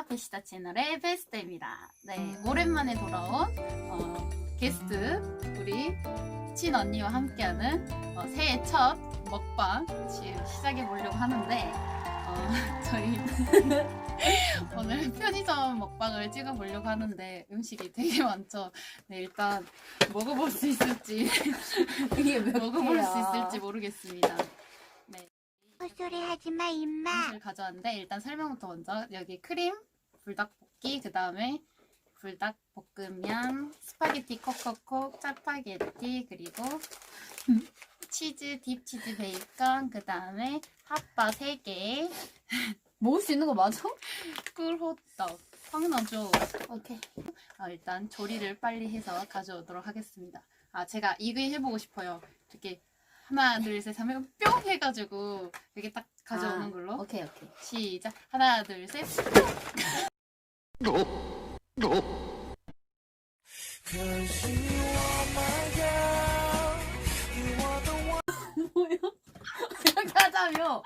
안녕하세요. 베시다 채널의 베스트입니다. 네, 오랜만에 돌아온 어, 게스트 우리 친 언니와 함께하는 어, 새해 첫 먹방 지금 시작해 보려고 하는데 어, 저희 오늘 편의점 먹방을 찍어 보려고 하는데 음식이 되게 많죠. 네, 일단 먹어볼 수 있을지 이게 몇 먹어볼? 수 있을지 모르겠습니다. 헛소리 하지 마, 임마. 음식을 가져왔는데 일단 설명부터 먼저 여기 크림, 불닭볶기, 그 다음에 불닭볶음면, 스파게티 콕콕콕, 짜파게티, 그리고 치즈, 딥치즈 베이컨, 그 다음에 핫바 3개, 먹을 수 있는 거 맞아? 꿀호떡, 황나죠. 오케이. 아, 일단 조리를 빨리 해서 가져오도록 하겠습니다. 아, 제가 이거 해보고 싶어요. 이렇게 하나, 둘, 셋 하면 뿅 해가지고 이렇게 딱 가져오는 아, 걸로. 오케이, 오케이. 시작. 하나, 둘, 셋. 이렇게 하자며.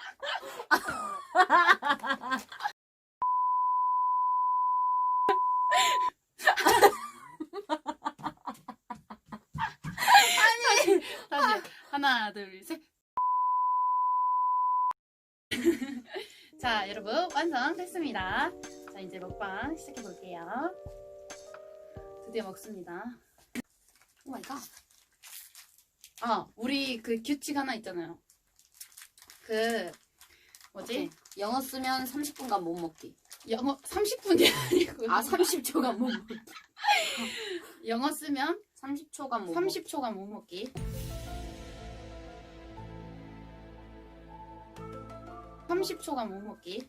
다시 하나, 둘, 셋. 자, 여러분 완성됐습니다. 자, 이제 먹방 시작해 볼게요. 드디어 먹습니다. 오 마이 갓. 아, 우리 그 규칙 하나 있잖아요. 그 뭐지? 영어 쓰면 30분간 못 먹기. 영어 30분이 아니고 아, 30초간 못 먹기. 영어 쓰면 30초간 못 먹기. 30초간 못 먹기. 30초간 못 먹기.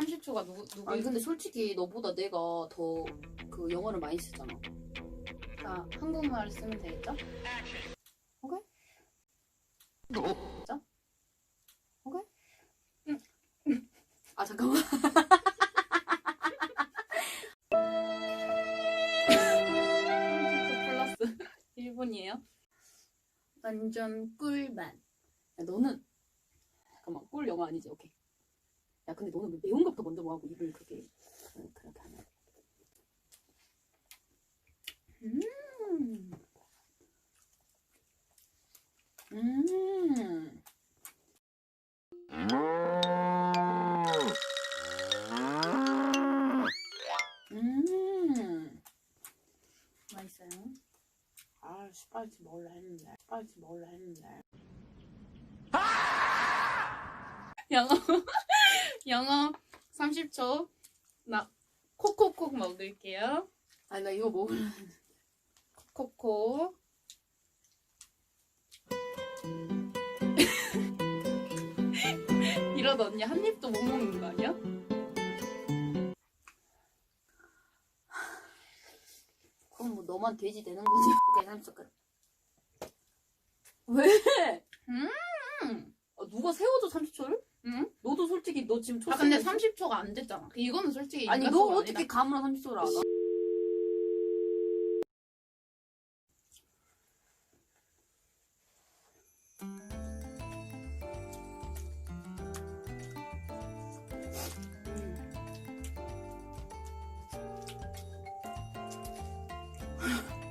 30초가 누구 누구? 아니, 근데 솔직히 너보다 내가 더 그 영어를 많이 쓰잖아. 자 한국말을 쓰면 되겠죠? 오케이. 됐죠? 오케이. 아, 잠깐만. 플러스 1분이에요. 완전 꿀맛. 야, 너는 잠깐만. 꿀 영어 아니지? 오케이. 야, 근데 너는 왜 매운 것부터 먼저 뭐하고 입을 그렇게 그- 그렇게 하냐? 음. 음. 음. 맛있어요. 아, 스파이시 먹으려 했는데. 스파이시 먹으려 했는데. 영어 영어 30초. 나 콕콕콕 먹을게요. 아니, 나 이거 먹으려 코코. 이러다 언니 한 입도 못 먹는 거 아니야? 그럼 뭐 너만 돼지 되는 거지. 오케이, 30초 왜? 음. 아, 누가 세워줘, 30초를? 응? 너도 솔직히 너 지금 아 근데 초심에 30초가 안 됐잖아. 이거는 솔직히 아니, 너 인간적으로 어떻게 아니다. 감으로 30초를 알아?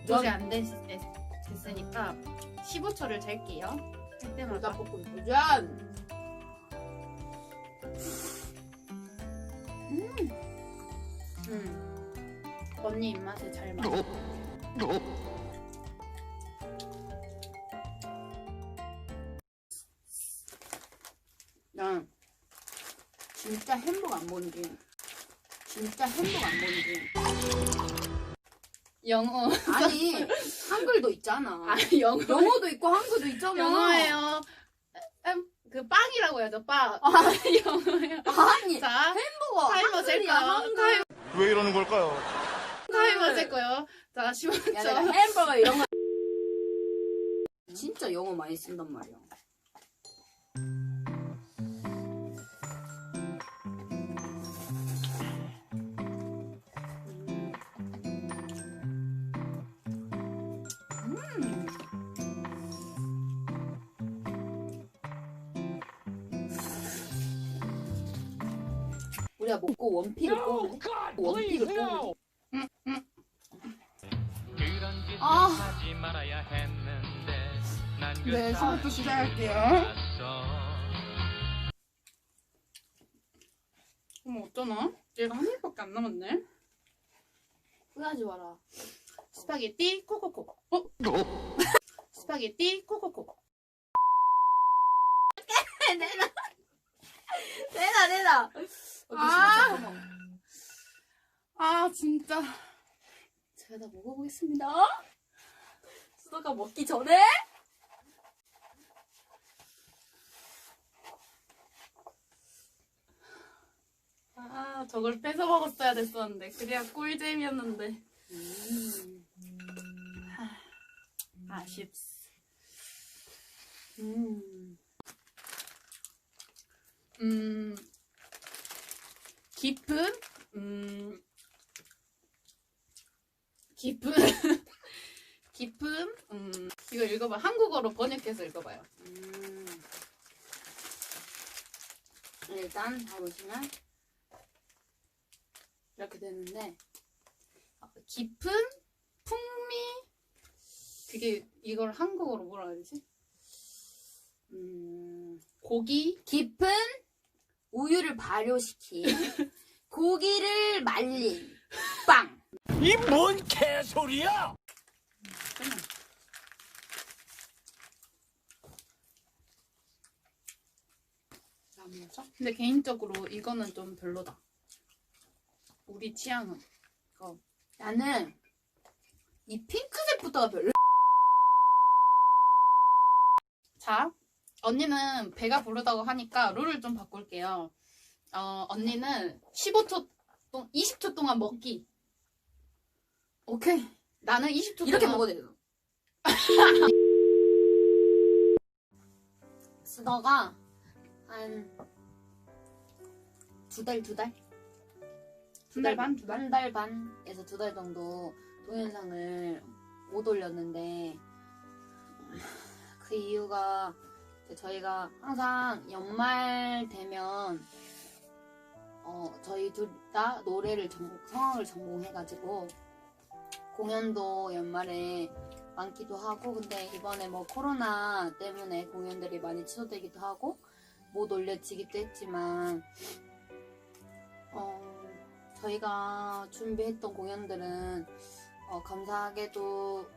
조시 안 됐, 됐, 됐으니까 15초를 잴게요. 할 때마다 불닭볶음 도전! 음. 언니 입맛에 잘 맞아. 난 진짜 햄버거 안 먹는 게 진짜 햄버거 안 먹는 게 영어. 아니 한글도 있잖아 아 영어. 영어도 있고 한글도 있잖아 영어예요. 음, 그 빵이라고 해야죠. 빵. 아. 영어예요. 아니 자, 햄버거 타이머 한글이야. 한글 타이머, 왜 이러는 걸까요? 타이머 잴 거요. 자, 야 15초. 내가 햄버거 이런 거 진짜 영어 많이 쓴단 말이야 우리 우리가 먹고 원픽을 뽑을래? 원픽을 뽑을래? 그런 짓을 아. 하지 말아야 했는데 난그 네, 지금부터 시작할게요. 어머 어쩌나? 얘가 한 입밖에 안 남았네. 후회하지 마라. 스파게티 코코코. 어? 스파게티 코코코. 내놔. 내놔, 내놔. 어, 아. 아 진짜. 제가 다 먹어보겠습니다. 수다가 먹기 전에 아 저걸 뺏어 먹었어야 됐었는데 그래야 꿀잼이었는데. 음. 아쉽. 음. 음 깊은 음 깊은 깊은 음 이거 읽어봐 한국어로 번역해서 읽어봐요. 음. 일단 잘 보시면 이렇게 되는데 어, 깊은 풍미 그게 이걸 한국어로 뭐라 해야 되지? 음, 고기 깊은 우유를 발효시킨 고기를 말린 빵. 이 뭔 개소리야! 근데 개인적으로 이거는 좀 별로다. 우리 취향은 나는 이 핑크색부터가 별로. 자, 언니는 배가 부르다고 하니까 룰을 좀 바꿀게요. 어, 언니는 15초 동, 20초 동안 먹기. 오케이. 나는 20초 이렇게 동안 먹어도 돼요. 수더가 한 두 달, 두 달? 두 달 반, 두 달? 한달 반에서 두 달 정도 동영상을 못 올렸는데 그 이유가 저희가 항상 연말 되면 어, 저희 둘 다 노래를 전공, 성악을 전공해가지고 공연도 연말에 많기도 하고 근데 이번에 뭐 코로나 때문에 공연들이 많이 취소되기도 하고 못 올려지기도 했지만 어, 저희가 준비했던 공연들은 어, 감사하게도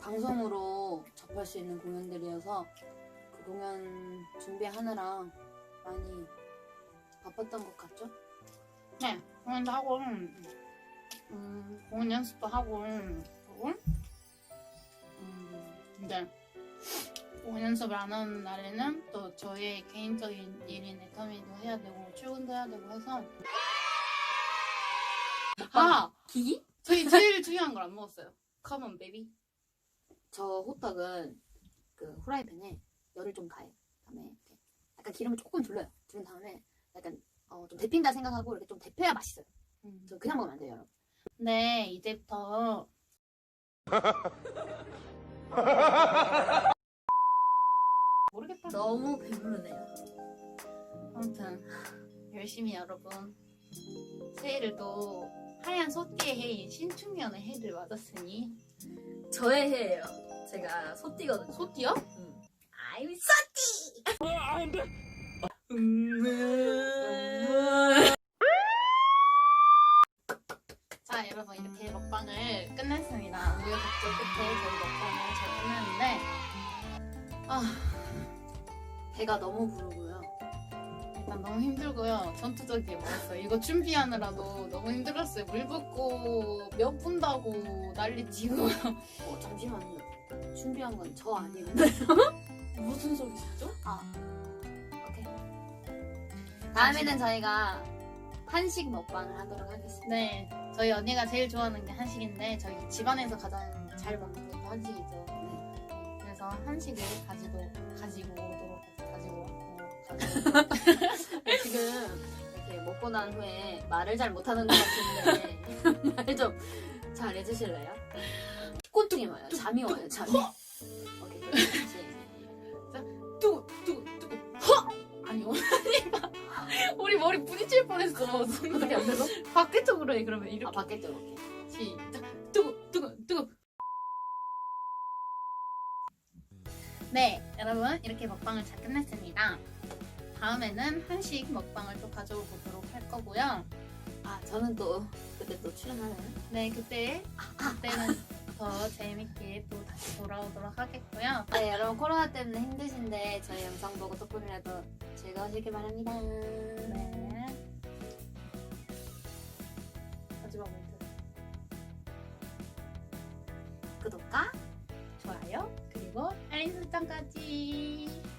방송으로 접할 수 있는 공연들이어서 그 공연 준비하느라 많이 바빴던 것 같죠? 네, 공연도 하고, 음, 공연 연습도 하고, 그리고, 음, 근데, 공연 연습을 안 하는 날에는 또 저의 개인적인 일인 애터미도 해야 되고, 출근도 해야 되고 해서. 아! 기기? 저희 제일 중요한 걸 안 먹었어요. Come on, baby. 저 호떡은 그 후라이팬에 열을 좀 가해. 다음에 이렇게 약간 기름을 조금 둘러요. 두른 다음에 약간 어, 좀 데핀다 생각하고 이렇게 좀 데펴야 맛있어요. 저 그냥 먹으면 안 돼요, 여러분. 네, 이제부터. 모르겠다. 너무 배부르네요. 아무튼 열심히 여러분 새해를 또 하얀 소띠의 해인 신축년의 해를 맞았으니 저의 해예요. 제가 소띠거든요. 소띠요? I'm 소띠. 아, 안 돼! 자 여러분 이렇게 먹방을 끝냈습니다 우여곡절 끝에 저희 먹방을 잘 끝냈는데 아 배가 너무 부르고요. 일단 너무 힘들고요 전투적이게 먹었어요 이거 준비하느라도 너무 힘들었어요 물 붓고 몇 분다고 난리 치고 어, 잠시만요. 준비한 건 저 아니에요. 무슨 소리시죠? 아 오케이. 다음에는 저희가 한식 먹방을 하도록 하겠습니다. 네 저희 언니가 제일 좋아하는 게 한식인데 저희 집안에서 가장 잘 먹는 것도 한식이죠 네. 그래서 한식을 가지고 가지고 오도록 가지고 왔고 가지고 지금 이렇게 먹고 난 후에 말을 잘 못하는 것 같은데 말 좀 잘 해주실래요? 꼴통이 와요. 잠이 와요. 잠이. 오케이 머리 부딪힐 뻔했어. 어떻게 안 되죠? 밖에 쪽으로 해 그러면 아 이렇게 밖에 쪽 이렇게. 시작. 뜨거 뜨거 뜨거. 네, 여러분 이렇게 먹방을 잘 끝냈습니다. 다음에는 한식 먹방을 또 가져오 보도록 할 거고요. 아 저는 또 그때 또 출연하나요? 네, 그때 그때는 더 재밌게 또 다시 돌아오도록 하겠고요. 네 여러분 코로나 때문에 힘드신데 저희 영상 보고 조금이라도 즐거우시길 바랍니다. 네. 구독과 좋아요 그리고 알림 설정까지.